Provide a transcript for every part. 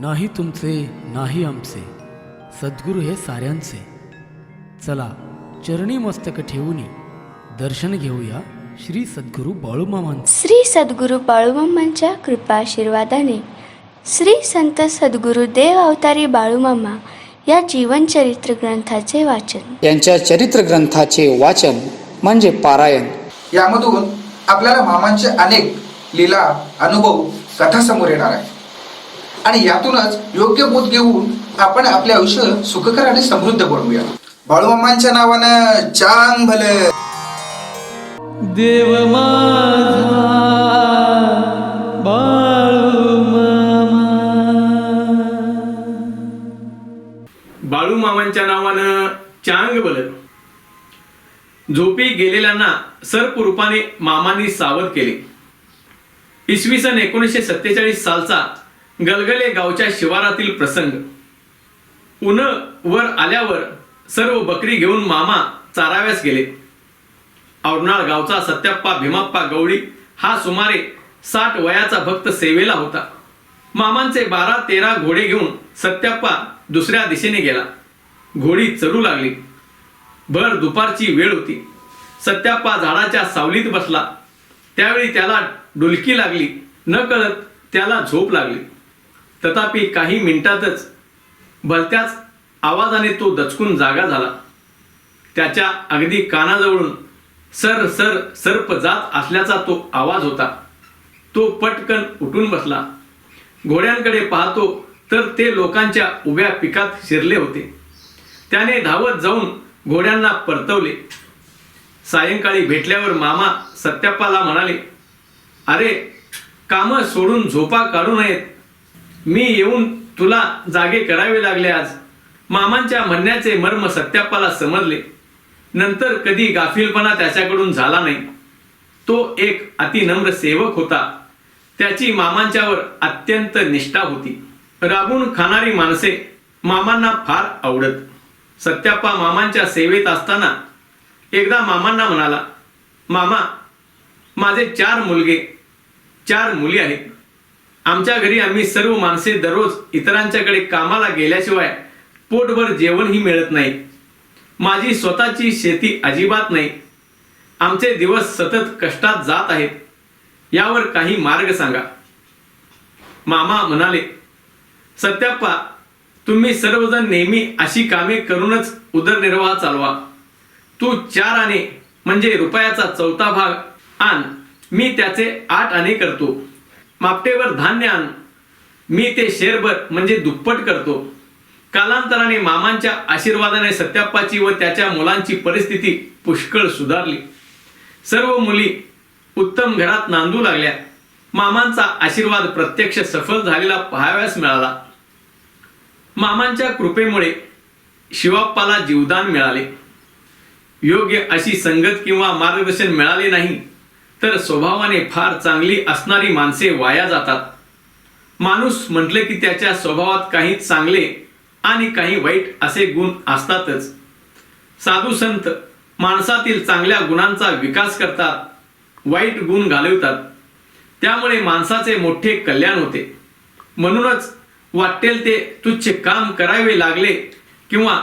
नाही तुमचे नाही आमचे. सद्गुरू हे साऱ्यांचे. चला चरणी मस्तक ठेवूनी दर्शन घेऊया श्री सद्गुरू बाळूमामांचे श्री सद्गुरू बाळूमामांच्या कृपाशीर्वादाने श्री संत सद्गुरू देव अवतारी बाळूमामा या जीवनचरित्र ग्रंथाचे वाचन. यांच्या चरित्र ग्रंथाचे वाचन म्हणजे पारायण. यामधून आपल्याला मामांचे अनेक लीला अनुभव कथा समोर येणार आहे आणि यातूनच योग्य बोध घेऊन आपण आपले आयुष्य सुखकर आणि समृद्ध बनवूया. बाळूमामांच्या नावानं चांग भलं. देव माझा बाळू मामांच्या नावानं चांग बल झोपी गेलेल्यांना सर्प रूपाने मामांनी सावध केले. इसवी सन एकोणीसशे सत्तेचाळीस सालचा गलगले गावच्या शिवारातील प्रसंग. उन वर आल्यावर सर्व बकरी घेऊन मामा चाराव्यास गेले. औरनाळ गावचा सत्याप्पा भीमाप्पा गवळी हा सुमारे साठ वयाचा भक्त सेवेला होता. मामांचे बारा तेरा घोडे घेऊन सत्याप्पा दुसऱ्या दिशेने गेला. घोडी चरू लागली. भर दुपारची वेळ होती. सत्याप्पा झाडाच्या सावलीत बसला. त्यावेळी त्याला डुलकी लागली. न कळत त्याला झोप लागली. तथापि काही मिनिटातच भलत्याच आवाजाने तो दचकून जागा झाला. त्याच्या अगदी कानाजवळून सर सर सर्प जात असल्याचा तो आवाज होता. तो पटकन उठून बसला. घोड्यांकडे पाहतो तर ते लोकांच्या उभ्या पिकात शिरले होते. त्याने धावत जाऊन घोड्यांना परतवले. सायंकाळी भेटल्यावर मामा सत्याप्पाला म्हणाले अरे कामं सोडून झोपा काढू नयेत. मी येऊन तुला जागे करावे लागले आज. मामांच्या म्हणण्याचे मर्म सत्याप्पाला समजले. नंतर कधी गाफीलपणा त्याच्याकडून झाला नाही. तो एक अतिनम्र सेवक होता. त्याची मामांच्यावर अत्यंत निष्ठा होती. राबून खाणारी माणसे मामांना फार आवडत. सत्याप्पा मामांच्या सेवेत असताना एकदा मामांना म्हणाला मामा माझे चार मुलगे चार मुली आहेत. आमच्या घरी आम्ही सर्व माणसे दररोज इतरांच्याकडे कामाला गेल्याशिवाय पोटभर जेवणही मिळत नाही. माझी स्वतःची शेती अजिबात नाही. आमचे दिवस सतत कष्टात जात आहेत. यावर काही मार्ग सांगा. मामा म्हणाले सत्याप्पा तुम्ही सर्वजण नेहमी अशी कामे करूनच उदरनिर्वाह चालवा. तू चार आणे म्हणजे रुपयाचा चौथा भाग आण. मी त्याचे आठ आणे करतो. मापटेवर धान्य आण. मी ते शेरभर म्हणजे दुप्पट करतो. कालांतराने मामांच्या आशीर्वादाने सत्याप्पाची व त्याच्या मुलांची परिस्थिती पुष्कळ सुधारली. सर्व मुली उत्तम घरात नांदू लागल्या. मामांचा आशीर्वाद प्रत्यक्ष सफल झालेला पाहाव्यास मिळाला. मामांच्या कृपेमुळे शिवाप्पाला जीवदान मिळाले. योग्य अशी संगत किंवा मार्गदर्शन मिळाले नाही तर स्वभावाने फार चांगली असणारी माणसे वाया जातात. माणूस म्हटले की त्याच्या स्वभावात काही चांगले आणि काही वाईट असे गुण असतातच. साधू संत माणसातील चांगल्या गुणांचा विकास करतात वाईट गुण घालवतात. त्यामुळे माणसाचे मोठे कल्याण होते. म्हणूनच वाटेल ते तुच्छ काम करावे लागले किंवा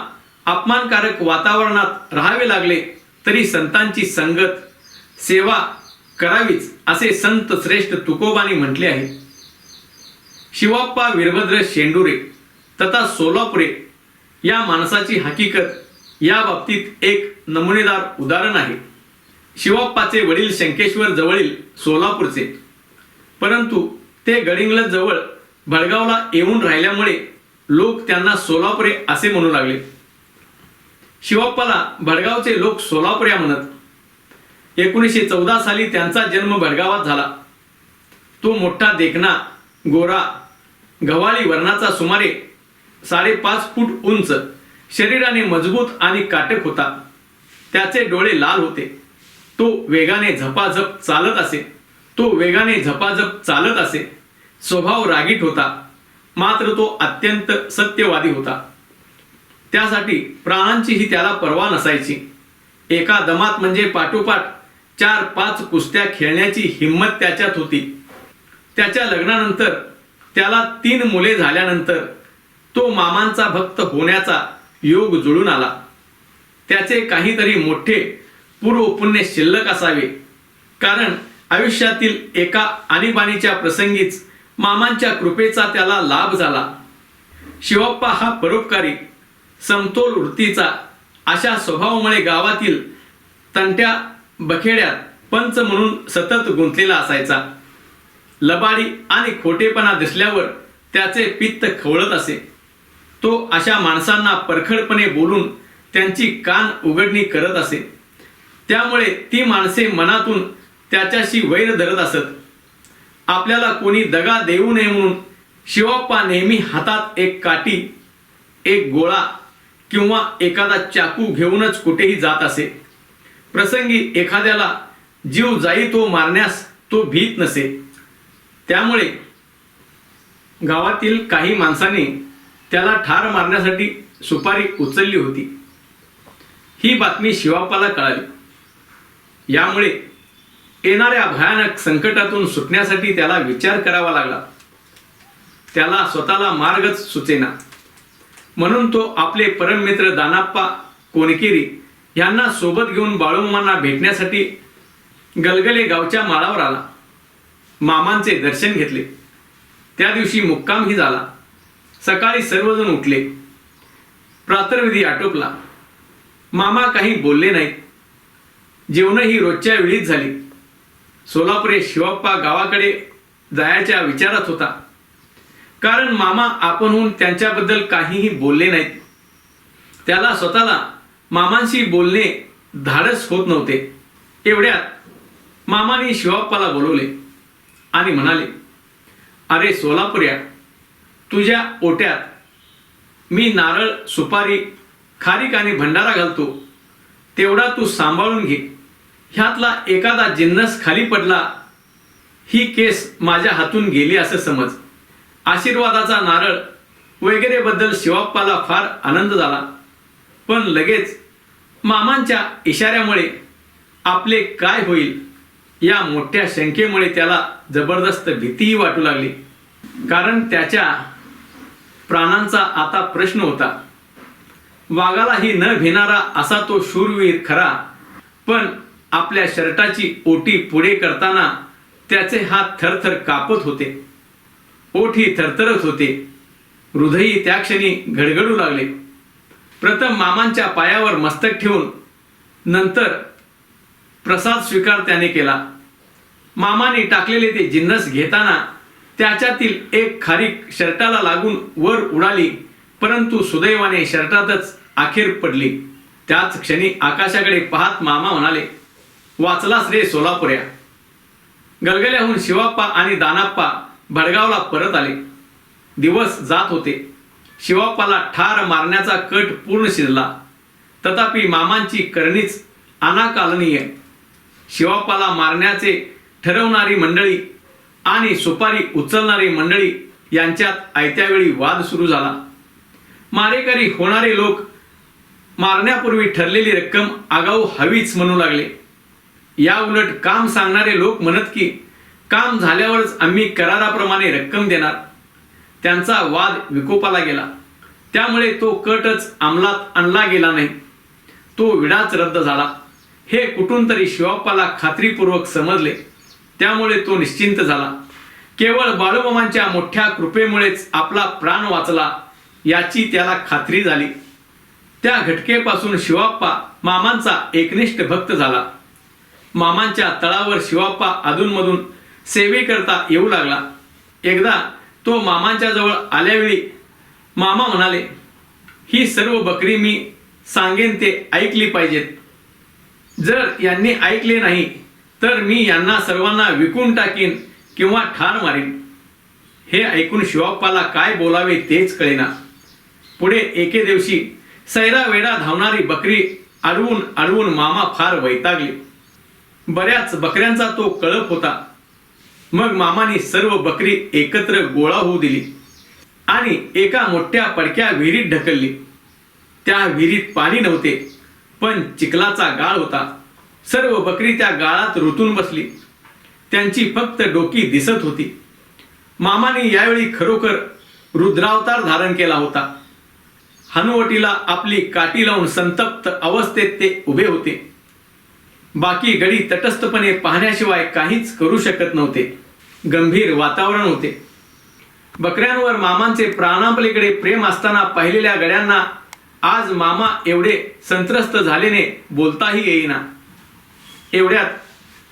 अपमानकारक वातावरणात राहावे लागले तरी संतांची संगत सेवा करावीच असे संत श्रेष्ठ तुकोबानी म्हटले आहे. शिवाप्पा वीरभद्र शेंडुरे तथा सोलापुरे या माणसाची हकीकत या बाबतीत एक नमुनेदार उदाहरण आहे. शिवाप्पाचे वडील शंकेश्वर जवळील सोलापूरचे परंतु ते गडिंगलजवळ बळगावला येऊन राहिल्यामुळे लोक त्यांना सोलापुरे असे म्हणू लागले. शिवाप्पाला भडगावचे लोक सोलापुऱ्या म्हणत. एकोणीसशे चौदा साली त्यांचा जन्म भडगावात झाला. तो मोठा देखना गोरा गव्हाळी वर्णाचा सुमारे साडेपाच फूट उंच शरीराने मजबूत आणि काटक होता. त्याचे डोळे लाल होते. तो वेगाने झपाझप चालत असे. तो वेगाने झपाझप चालत असे. स्वभाव रागीट होता मात्र तो अत्यंत सत्यवादी होता. त्यासाठी प्राणांचीही त्याला पर्वा नसायची. एका दमात म्हणजे पाठोपाठ चार पाच कुस्त्या खेळण्याची हिंमत त्याच्यात होती. त्याच्या लग्नानंतर त्याला तीन मुले झाल्यानंतर तो मामांचा भक्त होण्याचा योग जुळून आला. त्याचे काहीतरी मोठे पूर्वपुण्य शिल्लक असावे. कारण आयुष्यातील एका आणीबाणीच्या प्रसंगीच मामांच्या कृपेचा त्याला लाभ झाला. शिवप्पा हा परोपकारी समतोल वृत्तीचा अशा स्वभावामुळे गावातील तंट्या बखेड्यात पंच म्हणून सतत गुंतलेला असायचा. लबाडी आणि खोटेपणा दिसल्यावर त्याचे पित्त खवळत असे. तो अशा माणसांना परखडपणे बोलून त्यांची कान उघडणी करत असे. त्यामुळे ती माणसे मनातून त्याच्याशी वैर धरत असत. आपल्याला कोणी दगा देऊ नये म्हणून शिवाप्पा नेहमी हातात एक काठी एक गोळा किंवा एखादा चाकू घेऊनच कुठेही जात असे. प्रसंगी एखाद्याला जीव जाई तो मारण्यास तो भीत नसे. त्यामुळे गावातील काही माणसांनी त्याला ठार मारण्यासाठी सुपारी उचलली होती. ही बातमी शिवाप्पाला कळाली. यामुळे येणाऱ्या भयानक संकटातून सुटण्यासाठी त्याला विचार करावा लागला. त्याला स्वतःला मार्गच सुचेना. म्हणून तो आपले परममित्र दानाप्पा कोणकेरी यांना सोबत घेऊन बाळूमामांना भेटण्यासाठी गलगले गावच्या माळावर आला. मामांचे दर्शन घेतले. त्या दिवशी मुक्कामही झाला. सकाळी सर्वजण उठले. प्रातर्विधी आटोपला. मामा काही बोलले नाही जेवणही रोजच्या वेळीच झाली. सोलापुरे शिवप्पा गावाकडे जायच्या विचारात होता. कारण मामा आपणहून त्यांच्याबद्दल काहीही बोलले नाहीत. त्याला स्वतःला मामांशी बोलणे धाडस होत नव्हते. एवढ्यात मामाने शिवप्पाला बोलवले आणि म्हणाले अरे सोलापुऱ्या तुझ्या ओट्यात मी नारळ सुपारी खारीक आणि भंडारा घालतो. तेवढा तू सांभाळून घे. ह्यातला एखादा जिन्नस खाली पडला ही केस माझ्या हातून गेली असं समज. आशीर्वादाचा नारळ वगैरेबद्दल शिवाप्पाला फार आनंद झाला. पण लगेच मामांच्या इशाऱ्यामुळे आपले काय होईल या मोठ्या शंकेमुळे त्याला जबरदस्त भीतीही वाटू लागली. कारण त्याच्या प्राणांचा आता प्रश्न होता. वाघालाही न भिणारा असा तो शूरवीर खरा पण आपल्या शर्टाची ओटी पुढे करताना त्याचे हात थरथर कापत होते. ओठी थरथरत होते. हृदयी त्या क्षणी घडघडू लागले. प्रथम मामांच्या पायावर मस्तक ठेवून नंतर प्रसाद स्वीकार त्याने केला. मामाने टाकलेले ते जिन्नस घेताना त्याच्यातील एक खारीक शर्टाला लागून वर उडाली परंतु सुदैवाने शर्टातच अखेर पडली. त्याच क्षणी आकाशाकडे पाहत मामा म्हणाले वाचलास रे सोलापुऱ्या. गलगल्याहून शिवाप्पा आणि दानाप्पा भडगावला परत आले. दिवस जात होते. शिवाप्पाला ठार मारण्याचा कट पूर्ण शिजला. तथापि मामांची करणीच अनाकालनीय. शिवाप्पाला मारण्याचे ठरवणारी मंडळी आणि सुपारी उचलणारी मंडळी यांच्यात आयत्यावेळी वाद सुरू झाला. मारेकरी होणारे लोक मारण्यापूर्वी ठरलेली रक्कम आगाऊ हवीच म्हणू लागले. या उलट काम सांगणारे लोक म्हणत की काम झाल्यावरच आम्ही कराराप्रमाणे रक्कम देणार. त्यांचा वाद विकोपाला गेला. त्यामुळे तो कटच अंमलात आणला गेला नाही. तो विडाच रद्द झाला. हे कुठून तरी शिवाप्पाला खात्रीपूर्वक समजले. त्यामुळे तो निश्चिंत झाला. केवळ बाळूमामांच्या मोठ्या कृपेमुळेच आपला प्राण वाचला याची त्याला खात्री झाली. त्या घटकेपासून शिवाप्पा मामांचा एकनिष्ठ भक्त झाला. मामांच्या तळावर शिवाप्पा अधूनमधून सेवेकरता येऊ लागला. एकदा तो मामांच्या जवळ आल्यावेळी मामा म्हणाले ही सर्व बकरी मी सांगेन ते ऐकली पाहिजेत. जर यांनी ऐकले नाही तर मी यांना सर्वांना विकून टाकीन किंवा ठार मारीन. हे ऐकून शिवाप्पाला काय बोलावे तेच कळेना. पुढे एके दिवशी सैरावेडा धावणारी बकरी अडवून अडवून मामा फार वैतागले. बऱ्याच बकऱ्यांचा तो कळप होता. मग मामाने सर्व बकरी एकत्र गोळा होऊ दिली आणि एका मोठ्या पडक्या विहिरीत ढकलली. त्या विहिरीत पाणी नव्हते पण चिखलाचा गाळ होता. सर्व बकरी त्या गाळात रुतून बसली. त्यांची फक्त डोकी दिसत होती. मामाने यावेळी खरोखर रुद्रावतार धारण केला होता. हनुवटीला आपली काठी लावून संतप्त अवस्थेत ते उभे होते. बाकी गडी तटस्थपणे पाहण्याशिवाय काहीच करू शकत नव्हते. गंभीर वातावरण होते. बकऱ्यांवर मामांचे प्राणापलीकडे प्रेम असताना पाहिलेल्या गड्यांना आज मामा एवढे संत्रस्त झालेने बोलताही येईना. एवढ्यात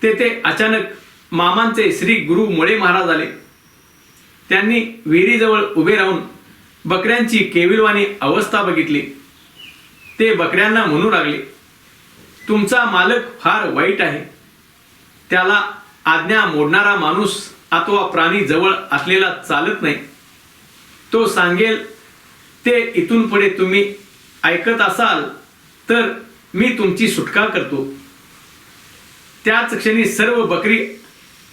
तेथे अचानक मामांचे श्री गुरु मुळे महाराज आले. त्यांनी विहिरीजवळ उभे राहून बकऱ्यांची केविलवाणी अवस्था बघितली. ते बकऱ्यांना म्हणू लागले तुमचा मालक फार वाईट आहे. त्याला आज्ञा मोडणारा माणूस अथवा प्राणी जवळ असलेला चालत नाही. तो सांगेल ते इथून पुढे तुम्ही ऐकत असाल तर मी तुमची सुटका करतो. त्याच क्षणी सर्व बकरी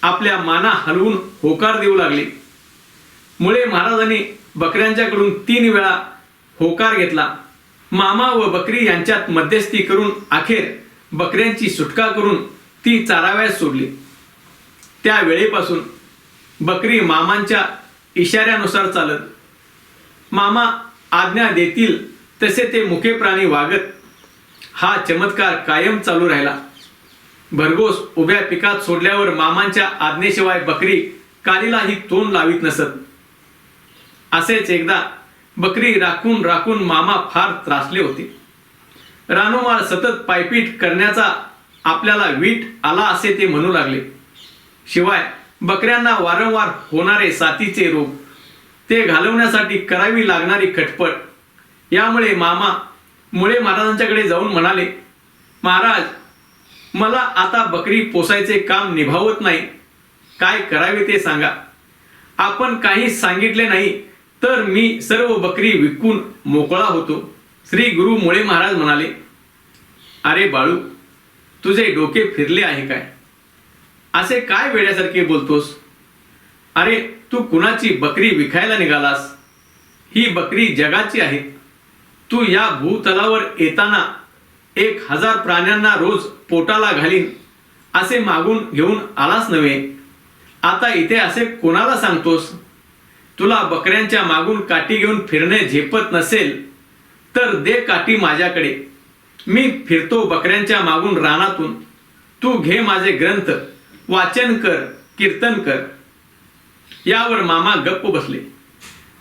आपल्या माना हलवून होकार देऊ लागले. मुळे महाराजांनी बकऱ्यांच्याकडून तीन वेळा होकार घेतला. मामा व बकरी यांच्यात मध्यस्थी करून अखेर बकऱ्यांची सुटका करून ती चाराव्यास सोडली. त्या वेळेपासून बकरी मामांच्या इशाऱ्यानुसार चालत. मामा आज्ञा देतील तसे ते मुखे प्राणी वागत. हा चमत्कार कायम चालू राहिला. भरघोस उभ्या पिकात सोडल्यावर मामांच्या आज्ञेशिवाय बकरी कालीलाही तोंड लावीत नसत. असेच एकदा बकरी राखून राखून मामा फार त्रासले होते. रानोमाळ सतत पायपीट करण्याचा आपल्याला वीट आला असे ते म्हणू लागले. शिवाय बकऱ्यांना वारंवार होणारे साथीचे रोग ते घालवण्यासाठी करावी लागणारी खटपट. यामुळे मामा मुळे महाराजांच्याकडे जाऊन म्हणाले महाराज मला आता बकरी पोसायचे काम निभावत नाही. काय करावे ते सांगा. आपण काही सांगितले नाही तर मी सर्व बकरी विकून मोकळा होतो. श्री गुरु मुळे महाराज म्हणाले अरे बाळू तुझे डोके फिरले आहे काय? असे काय वेड्यासारखे बोलतोस? अरे तू कुणाची बकरी विकायला निघालास? ही बकरी जगाची आहे. तू या भूतलावर येताना एक हजार प्राण्यांना रोज पोटाला घालीन असे मागून घेऊन आलास नव्हे. आता इथे असे कोणाला सांगतोस? तुला बकऱ्यांच्या मागून काठी घेऊन फिरणे झेपत नसेल तर दे काठी माझ्याकडे. मी फिरतो बकऱ्यांच्या मागून रानातून. तू घे माझे ग्रंथ वाचन कर कीर्तन कर. यावर मामा गप्प बसले.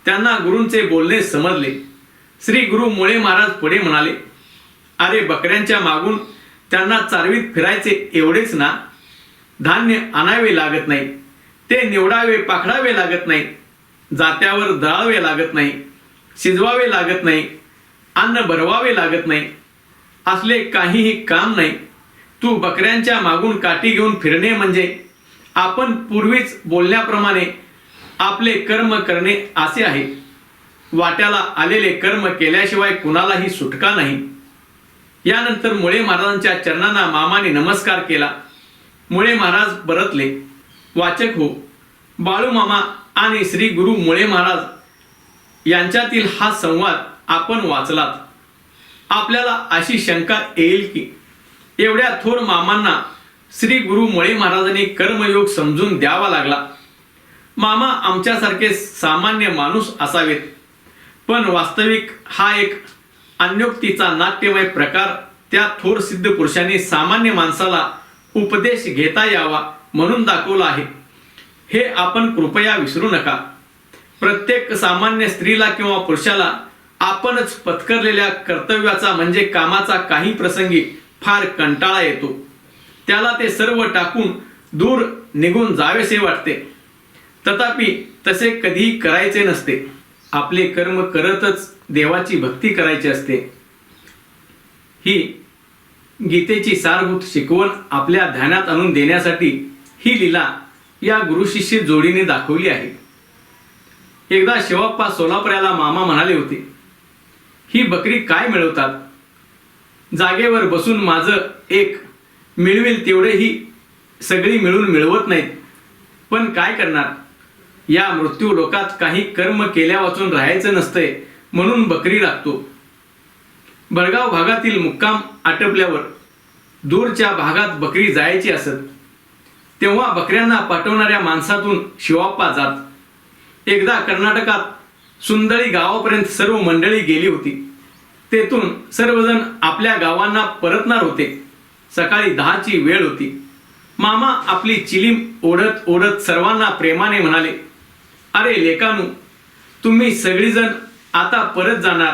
त्यांना गुरूंचे बोलणे समजले. श्री गुरु मुळे महाराज पुढे म्हणाले अरे बकऱ्यांच्या मागून त्यांना चारवीत फिरायचे एवढेच ना. धान्य आणावे लागत नाही. ते निवडावे पाखडावे लागत नाही. जात्यावर दळावे लागत नाही शिजवावे लागत नाही अन्न भरवावे लागत नाही असले काहीही काम नाही. तू बकऱ्यांच्या मागून काठी घेऊन फिरणे म्हणजे आपण पूर्वीच बोलण्याप्रमाणे आपले कर्म करणे असे आहे. वाट्याला आलेले कर्म केल्याशिवाय कुणालाही सुटका नाही. यानंतर मुळे महाराजांच्या चरणांना मामाने नमस्कार केला. मुळे महाराज परतले. वाचक हो बाळू मामा आणि श्री गुरु मुळे महाराज यांच्यातील हा संवाद आपण वाचलात. आपल्याला अशी शंका येईल की एवढ्या थोर मामांना श्री गुरु मुळे महाराजांनी कर्मयोग समजून द्यावा लागला. मामा आमच्यासारखे सामान्य माणूस असावेत पण वास्तविक हा एक अन्योक्तीचा नाट्यमय प्रकार त्या थोर सिद्ध पुरुषांनी सामान्य माणसाला उपदेश घेता यावा म्हणून दाखवला आहे. हे आपण कृपया विसरू नका. प्रत्येक सामान्य स्त्रीला किंवा पुरुषाला आपणच पत्करलेल्या कर्तव्याचा म्हणजे कामाचा काही प्रसंगी फार कंटाळा येतो. त्याला ते सर्व टाकून दूर निघून जावेसे वाटते. तथापि तसे कधीही करायचे नसते. आपले कर्म करतच देवाची भक्ती करायची असते. ही गीतेची सारभूत शिकवण आपल्या ध्यानात आणून देण्यासाठी ही लीला या गुरुशिष्य जोडीने दाखवली आहे. एकदा शिवप्पा सोलापुराला मामा म्हणाले होते ही बकरी काय मिळवतात? जागेवर बसून माझं एक मिळवेल तेवढे ही सगळी मिळून मिळवत नाहीत. पण काय करणार? या मृत्यू लोकात काही कर्म केल्या वाचून राहायचं नसतंय म्हणून बकरी लागतो बडगाव भागातील मुक्काम आटपल्यावर दूरच्या भागात बकरी जायची असत तेव्हा बकऱ्यांना पाठवणाऱ्या माणसातून शिवाप्पा जात. एकदा कर्नाटकात सुंदळी गावापर्यंत सर्व मंडळी गेली होती. तेथून सर्वजण आपल्या गावांना परतणार होते. सकाळी दहाची वेळ होती. मामा आपली चिलीम ओढत ओढत सर्वांना प्रेमाने म्हणाले अरे लेकानू तुम्ही सगळीजण आता परत जाणार.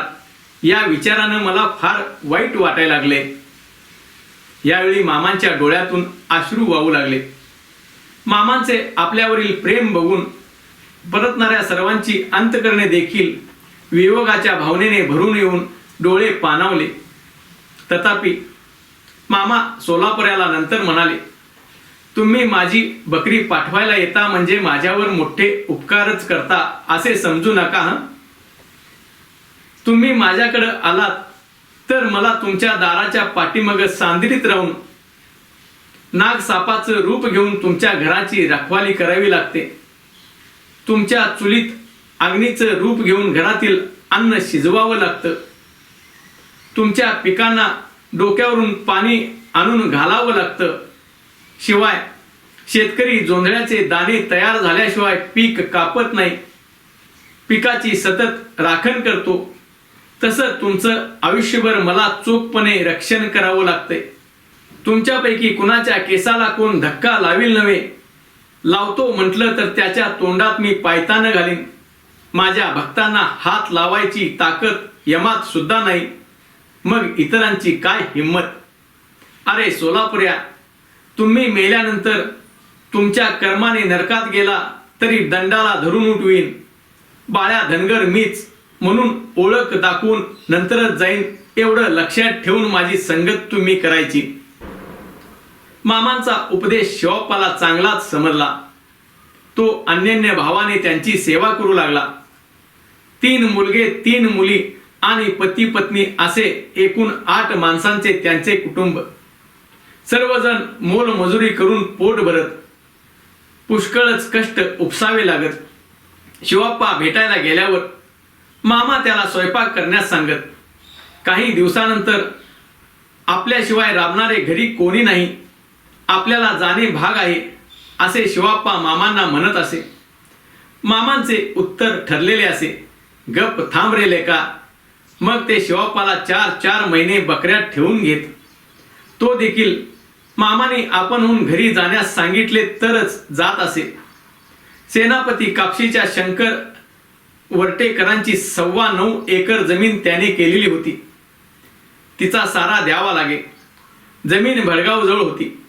या विचारानं मला फार वाईट वाटायला लागले. यावेळी मामांच्या डोळ्यातून अश्रू वाहू लागले. मामांचे आपल्यावरील प्रेम बघून परतणाऱ्या सर्वांची अंतकरणे देखील वियोगाच्या भावनेने भरून येऊन डोळे पाणावले. तथापि मामा सोलापुराला नंतर म्हणाले तुम्ही माझी बकरी पाठवायला येता म्हणजे माझ्यावर मोठे उपकारच करता असे समजू नका हं? तुम्ही माझ्याकडं आलात तर मला तुमच्या दाराच्या पाठीमग सांदरीत राहून नागसापाचं रूप घेऊन तुमच्या घराची रखवाली करावी लागते. तुमच्या चुलीत अग्नीचं रूप घेऊन घरातील अन्न शिजवावं लागतं. तुमच्या पिकांना डोक्यावरून पाणी आणून घालावं लागतं. शिवाय शेतकरी जोंधळ्याचे दाणे तयार झाल्याशिवाय पीक कापत नाही. पिकाची सतत राखण करतो. तसं तुमचं आयुष्यभर मला चोखपणे रक्षण करावं लागतंय. तुमच्यापैकी कुणाच्या केसाला कोण धक्का लावील नव्हे? लावतो म्हटलं तर त्याच्या तोंडात मी पायतानं घालीन. माझ्या भक्तांना हात लावायची ताकद यमात सुद्धा नाही. मग इतरांची काय हिंमत? अरे सोलापुर्या तुम्ही मेल्यानंतर तुमच्या कर्माने नरकात गेला तरी दंडाला धरून उठवीन. बाळ्या धनगर मीच म्हणून ओळख दाखवून नंतरच जाईन एवढं लक्षात ठेवून माझी संगत तुम्ही करायची. मामांचा उपदेश शिवप्पाला चांगलाच समजला. तो अन्यन्य भावाने त्यांची सेवा करू लागला. तीन मुलगे तीन मुली आणि पती पत्नी असे एकूण आठ माणसांचे त्यांचे कुटुंब. सर्वजण मोलमजुरी करून पोट भरत पुष्कळच कष्ट उपसावे लागत. शिवप्पा भेटायला गेल्यावर मामा त्याला स्वयंपाक करण्यास सांगत काही दिवसानंतर आपल्याशिवाय राबणारे घरी कोणी नाही. आपल्याला जाणे भाग आहे असे शिवाप्पा मामांना म्हणत असे. मामांचे उत्तर ठरलेले असे. गप थांब रे लेका. मग ते शिवाप्पाला चार चार महिने बकऱ्यात ठेवून घेत. तो देखील मामाने आपणहून घरी जाण्यास सांगितले तरच जात असे. सेनापती कापशीच्या शंकर वरटेकरांची सव्वा नऊ एकर जमीन त्याने केलेली होती. तिचा सारा द्यावा लागे. जमीन भडगावजवळ होती.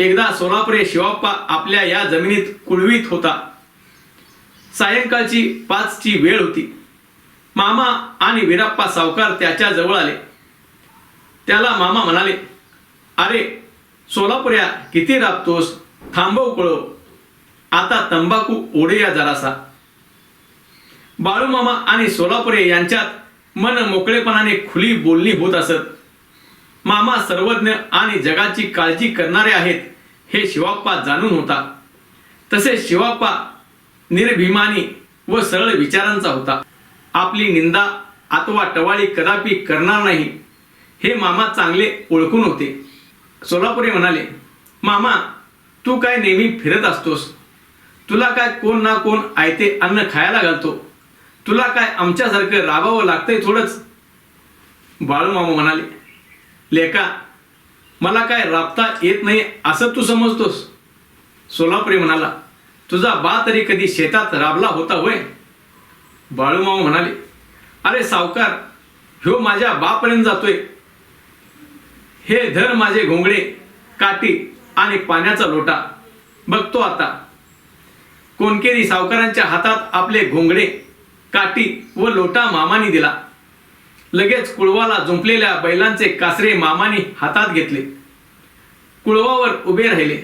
एकदा सोलापुरे शिवाप्पा आपल्या या जमिनीत कुळवीत होता. सायंकाळची पाचची वेळ होती. मामा आणि विराप्पा सावकार त्याच्याजवळ आले. त्याला मामा म्हणाले अरे सोलापुऱ्या किती राबतोस? थांबव कळव. आता तंबाखू ओढूया जरासा. बाळूमामा आणि सोलापुरे यांच्यात मन मोकळेपणाने खुली बोलणी होत असत. मामा सर्वज्ञ आणि जगाची काळजी करणारे आहेत हे शिवाप्पा जाणून होता. तसेच शिवाप्पा निर्भिमानी व सरळ विचारांचा होता. आपली निंदा अथवा टवाळी कदापि करणार नाही हे मामा चांगले ओळखून होते. सोलापुरे म्हणाले मामा तू काय नेहमी फिरत असतोस? तुला काय कोण ना कोण आयते अन्न खायला घालतो? तुला काय आमच्यासारखं राबावं लागतंय थोडंच? बाळूमामा म्हणाले लेका मला काय राबता येत नाही असं तू समजतोस? सोलापुरी म्हणाला तुझा बा तरी कधी शेतात राबला होता होय? बाळूमाऊ म्हणाले अरे सावकार ह्यो माझ्या बापर्यंत जातोय. हे धर माझे घोंगडे काठी आणि पाण्याचा लोटा. बघतो आता. कोणकेरी सावकारांच्या हातात आपले घोंगडे काठी व लोटा मामानी दिला. लगेच कुळवाला जुंपलेल्या बैलांचे कासरे मामाने हातात घेतले. कुळवावर उभे राहिले.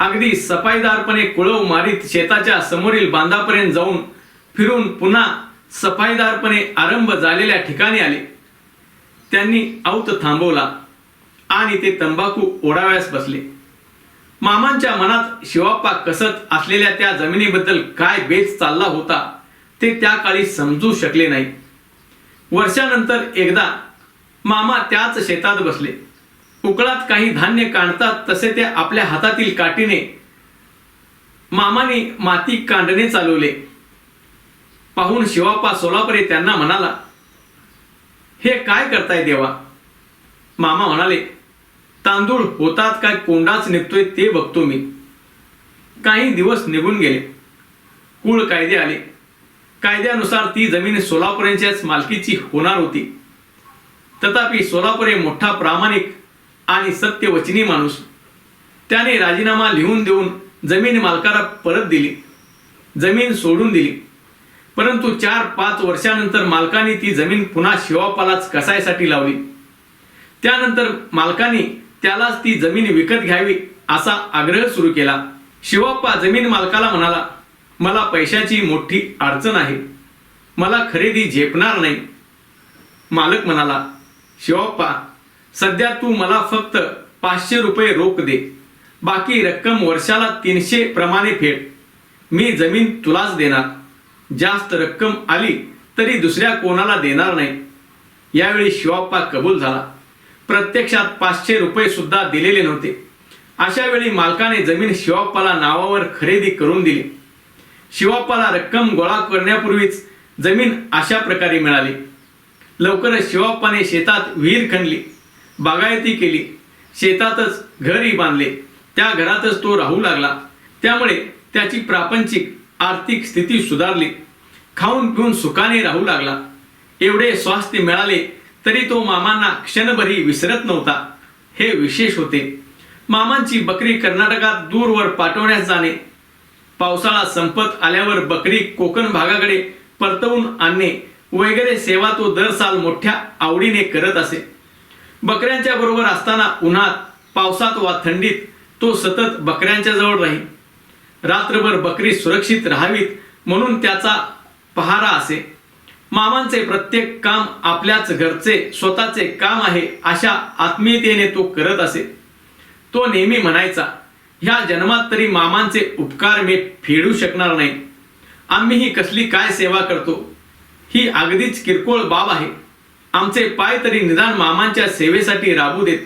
अगदी सफाईदारपणे कुळव मारीत शेताच्या समोरील बांधापर्यंत जाऊन फिरून पुन्हा सफाईदारपणे आरंभ झालेल्या ठिकाणी आले. त्यांनी औत थांबवला आणि ते तंबाखू ओढाव्यास बसले. मामांच्या मनात शिवाप्पा कसत असलेल्या त्या जमिनीबद्दल काय बेच चालला होता ते त्या काळी समजू शकले नाही वर्षानंतर एकदा मामा त्याच शेतात बसले. उकळात काही धान्य काढतात तसे ते आपल्या हातातील काठीने मामाने माती कांडणे चालवले. पाहून शिवाप्पा सोलापरे त्यांना म्हणाला हे काय करताय देवा? मामा म्हणाले तांदूळ होतात काय कोंडाच निघतोय ते बघतो मी. काही दिवस निघून गेले. कुळ कायदे आले. कायद्यानुसार ती जमीन सोलापुरेंच्याच मालकीची होणार होती. तथापि सोलापूर हे मोठा प्रामाणिक आणि सत्यवचनी माणूस. त्याने राजीनामा लिहून देऊन जमीन मालकाला परत दिली. जमीन सोडून दिली. परंतु चार पाच वर्षानंतर मालकाने ती जमीन पुन्हा शिवापालाच कसायसाठी लावली. त्यानंतर मालकाने त्यालाच ती जमीन विकत घ्यावी असा आग्रह सुरू केला. शिवाप्पा जमीन मालकाला म्हणाला मला पैशाची मोठी अडचण आहे. मला खरेदी झेपणार नाही. मालक म्हणाला शिवाप्पा सध्या तू मला फक्त पाचशे रुपये रोख दे. बाकी रक्कम वर्षाला तीनशे प्रमाणे फेड. मी जमीन तुलाच देणार. जास्त रक्कम आली तरी दुसऱ्या कोणाला देणार नाही. यावेळी शिवाप्पा कबूल झाला. प्रत्यक्षात पाचशे रुपये सुद्धा दिलेले नव्हते. अशा वेळी मालकाने जमीन शिवाप्पाला नावावर खरेदी करून दिली. शिवाप्पाला रक्कम गोळा करण्यापूर्वीच जमीन अशा प्रकारे मिळाली. लवकरच शिवाप्पाने शेतात विहीर खणली बागायती केली शेतातच घरही बांधले. त्या घरातच तो राहू लागला. त्यामुळे त्याची प्रापंचिक आर्थिक स्थिती सुधारली. खाऊन पिऊन सुखाने राहू लागला. एवढे स्वास्थ्य मिळाले तरी तो मामांना क्षणभरही विसरत नव्हता. हे विशेष होते. मामांची बकरी कर्नाटकात दूरवर पाठवण्यास जाणे पावसाळा संपत आल्यावर बकरी कोकण भागाकडे परतवून आणणे वगैरे सेवा तो दर साल मोठ्या आवडीने करत असे. बकऱ्यांच्या बरोबर असताना उन्हात पावसात वा थंडीत तो सतत बकऱ्यांच्या जवळ राही रात्रभर बकरी सुरक्षित राहावीत म्हणून त्याचा पहारा असे. मामांचे प्रत्येक काम आपल्याच घरचे स्वतःचे काम आहे अशा आत्मीयतेने तो करत असे. तो नेहमी म्हणायचा ह्या जन्मात तरी मामांचे उपकार मी फेडू शकणार नाही. आम्ही ही कसली काय सेवा करतो? ही अगदीच किरकोळ बाब आहे. आमचे पाय तरी निदान मामांच्या सेवेसाठी राबू देत.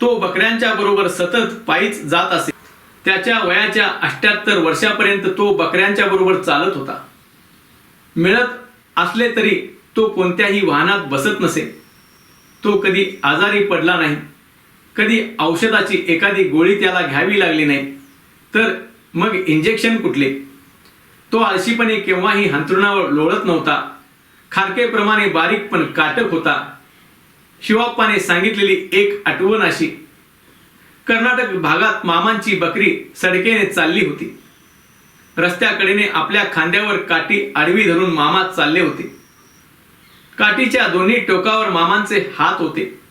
तो बकऱ्यांच्या बरोबर सतत पायीच जात असे. त्याच्या वयाच्या अष्ट्याहत्तर वर्षापर्यंत तो बकऱ्यांच्या बरोबर चालत होता. मिळत असले तरी तो कोणत्याही वाहनात बसत नसे. तो कधी आजारी पडला नाही. कधी औषधाची एखादी गोळी त्याला घ्यावी लागली नाही तर मग इंजेक्शन कुठले? तो आळशीपणे केव्हाही हंतरुणावर लोळत नव्हता. खारकेप्रमाणे बारीक पण काटक होता. शिवाप्पाने सांगितलेली एक आठवण अशी. कर्नाटक भागात मामांची बकरी सडकेने चालली होती. रस्त्याकडेने आपल्या खांद्यावर काठी आडवी धरून मामा चालले होते. काठीच्या दोन्ही टोकावर मामांचे हात होते.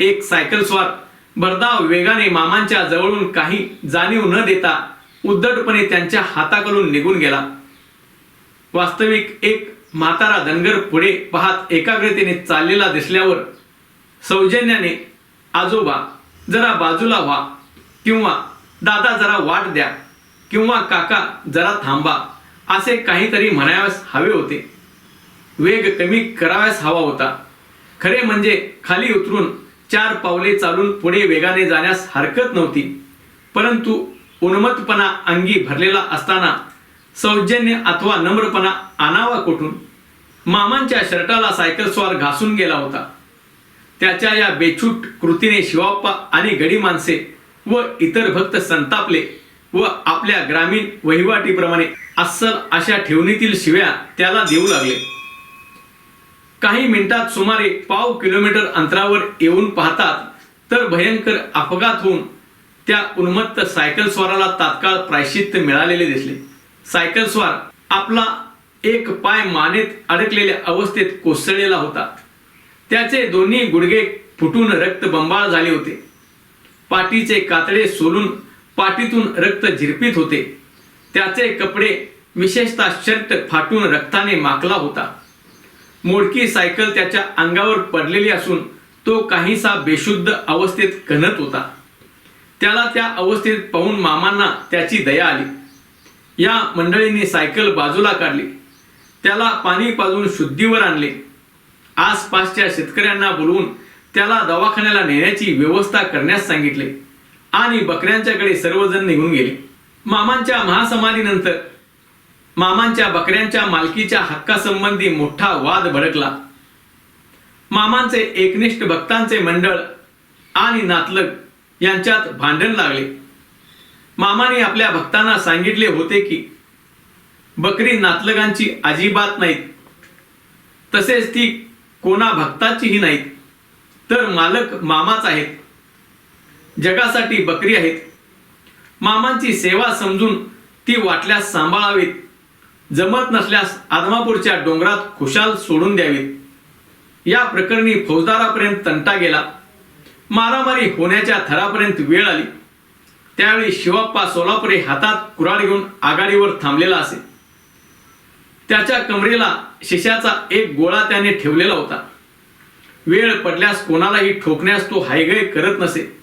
एक सायकल स्वार. भरधाव वेगाने मामांच्या जवळून काही जाणीव न देता उद्धटपणे त्यांच्या हाताकडून निघून गेला. वास्तविक एक म्हातारा धनगर पुढे पाहत एकाग्रतेने चाललेला दिसल्यावर सौजन्याने आजोबा जरा बाजूला व्हा किंवा दादा जरा वाट द्या किंवा काका जरा थांबा असे काहीतरी म्हणाव्यास हवे होते. वेग कमी कराव्यास हवा होता. खरे म्हणजे खाली उतरून चार पावले चालून पुढे वेगाने जाण्यास हरकत नव्हती. परंतु उन्मत्तपणा अंगी भरलेला असताना सौजन्य अथवा नम्रपणा आणावा कुठून? मामांच्या शर्टाला सायकल स्वार घासून गेला होता. त्याच्या या बेछूट कृतीने शिवाप्पा आणि गडी माणसे व इतर भक्त संतापले व आपल्या ग्रामीण वहिवाटीप्रमाणे अस्सल अशा ठेवणीतील शिव्या त्याला देऊ लागले. काही मिनिटात सुमारे पाव किलोमीटर अंतरावर येऊन पाहतात तर भयंकर अपघात होऊन त्या उन्मत्त सायकल स्वाराला तात्काळ प्रायश्चित्त मिळालेले दिसले. सायकल स्वार आपला एक पाय मानेत अडकलेल्या अवस्थेत कोसळलेला होता. त्याचे दोन्ही गुडघे फुटून रक्त बंबाळ झाले होते. पाठीचे कातडे सोलून पाठीतून रक्त झिरपीत होते. त्याचे कपडे विशेषतः शर्ट फाटून रक्ताने माकला होता. मोडकी सायकल त्याच्या अंगावर पडलेली असून तो काहीसा बेशुद्ध अवस्थेत कणत होता. त्याला त्या अवस्थेत पाहून मामांना त्याची दया आली. या मंडळीने सायकल बाजूला काढली. त्याला पाणी पाजून शुद्धीवर आणले. आसपासच्या शेतकऱ्यांना बोलवून त्याला दवाखान्याला नेण्याची व्यवस्था करण्यास सांगितले आणि बकऱ्यांच्याकडे सर्वजण निघून गेले. मामांच्या महासमाधीनंतर मामांच्या बकऱ्यांच्या मालकीच्या हक्कासंबंधी मोठा वाद भडकला. मामांचे एकनिष्ठ भक्तांचे मंडळ आणि नातलग यांच्यात भांडण लागले. मामाने आपल्या भक्तांना सांगितले होते की बकरी नातलगांची अजिबात नाहीत. तसेच ती कोणा भक्ताचीही नाहीत. तर मालक मामाच आहेत. जगासाठी बकरी आहेत. मामांची सेवा समजून ती वाटल्यास सांभाळावीत. जमत नसल्यास आदमापूरच्या डोंगरात खुशाल सोडून द्यावीत. या प्रकरणी फौजदारापर्यंत तंटा गेला. मारामारी होण्याच्या थरापर्यंत वेळ आली. त्यावेळी शिवाप्पा सोलापुरे हातात कुऱ्हाड घेऊन आघाडीवर थांबलेला असे. त्याच्या कमरेला शिशाचा एक गोळा त्याने ठेवलेला होता. वेळ पडल्यास कोणालाही ठोकण्यास तो हायगय करत नसे.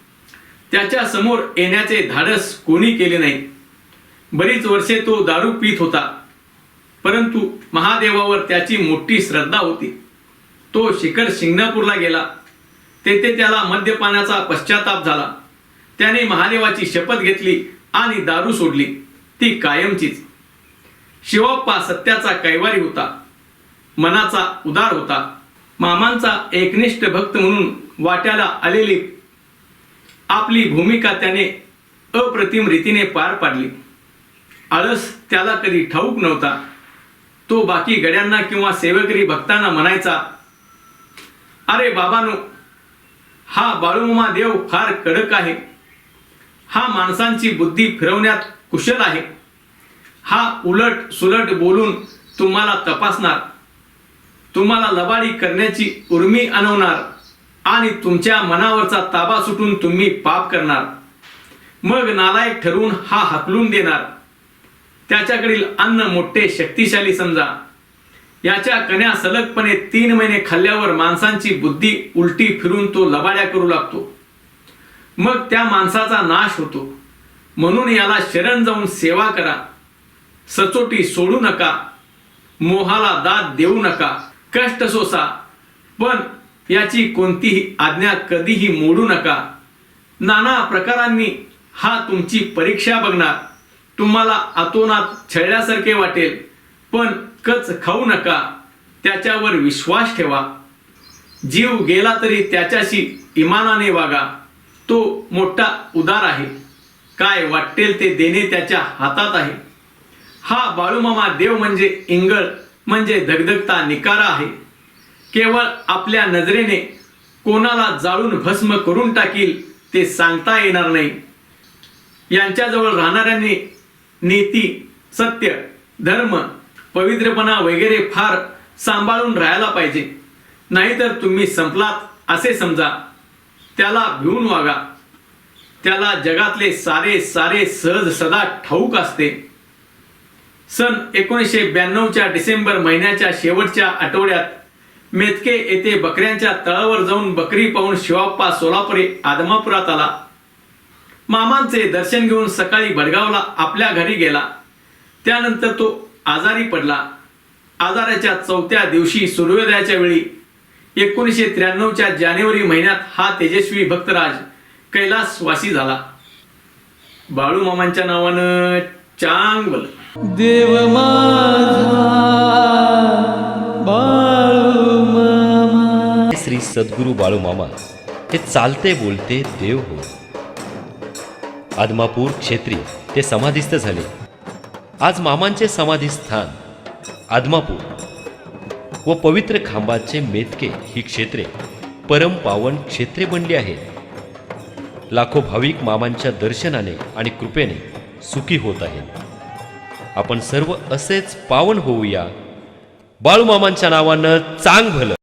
त्याच्यासमोर येण्याचे धाडस कोणी केले नाही. बरीच वर्षे तो दारू पित होता. परंतु महादेवावर त्याची मोठी श्रद्धा होती. तो शिखर शिंगणापूरला गेला. तेथे त्याला मद्यपानाचा पश्चाताप झाला. त्याने महादेवाची शपथ घेतली आणि दारू सोडली. ती कायमचीच. शिवप्पा सत्याचा कैवारी होता. मनाचा उदार होता. मामांचा एकनिष्ठ भक्त म्हणून वाट्याला आलेली आपली भूमिका त्याने अप्रतिम रीतीने पार पाडली. आळस त्याला कधी ठाऊक नव्हता. तो बाकी गड्यांना किंवा सेवकरी भक्तांना म्हणायचा अरे बाबानो हा बाळूमा देव फार कडक आहे. हा माणसांची बुद्धी फिरवण्यात कुशल आहे. हा उलट सुलट बोलून तुम्हाला तपासणार तुम्हाला लबाडी करण्याची उर्मी आणवणार आणि तुमच्या मनावरचा ताबा सुटून तुम्ही पाप करणार. मग नालायक ठरवून हा हकलून देणार. त्याच्याकडील अन्न मोठे शक्तिशाली समजा. याच्या कन्या सलगपणे तीन महिने खाल्ल्यावर माणसांची बुद्धी उलटी फिरून तो लबाड्या करू लागतो. मग त्या माणसाचा नाश होतो. म्हणून याला शरण जाऊन सेवा करा. सचोटी सोडू नका. मोहाला दाद देऊ नका. कष्ट सोसा. पण याची कोणतीही आज्ञा कधीही मोडू नका. नाना प्रकारांनी हा तुमची परीक्षा बघणार. तुम्हाला आतोनात छळल्यासारखे वाटेल पण कच खाऊ नका. त्याच्यावर विश्वास ठेवा. जीव गेला तरी त्याच्याशी इमानाने वागा. तो मोठा उदार आहे. काय वाटेल ते देणे त्याच्या हातात आहे. हा बाळूमामा देव म्हणजे इंगळ म्हणजे धगधगता निकारा आहे. केवळ आपल्या नजरेने कोणाला जाळून भस्म करून टाकील ते सांगता येणार नाही. यांच्याजवळ राहणाऱ्यांनी नीती सत्य धर्म पवित्रपणा वगैरे फार सांभाळून राहायला पाहिजे. नाहीतर तुम्ही संपलात असे समजा. त्याला भिवून वागा. त्याला जगातले सारे सारे सहज सदा ठाऊक असते. सन एकोणीसशे ब्याण्णवच्या डिसेंबर महिन्याच्या शेवटच्या आठवड्यात मेतके येथे बकऱ्यांच्या तळावर जाऊन बकरी पाहून शिवाप्पा सोलापुरे आदमापुरात आला. मामांचे दर्शन घेऊन सकाळी भडगावला आपल्या घरी गेला. त्यानंतर तो आजारी पडला. आजाराच्या चौथ्या दिवशी सूर्योदयाच्या वेळी एकोणीसशे त्र्याण्णवच्या जानेवारी महिन्यात हा तेजस्वी भक्तराज कैलासवासी झाला. बाळू मामांच्या नावानं चांगल. देव माझा बाळू मामा. श्री सद्गुरू बाळूमामा हे चालते बोलते देव हो. आदमापूर क्षेत्री ते समाधिस्थ झाले. आज मामांचे समाधी स्थान आदमापूर. व पवित्र खांबाचे मेतके ही क्षेत्रे परम पावन क्षेत्रे बनली आहेत. लाखो भाविक मामांच्या दर्शनाने आणि कृपेने सुखी होत आहेत. आपण सर्व असेच पावन होऊया. बाळूमामांच्या नावानं चांग भलं.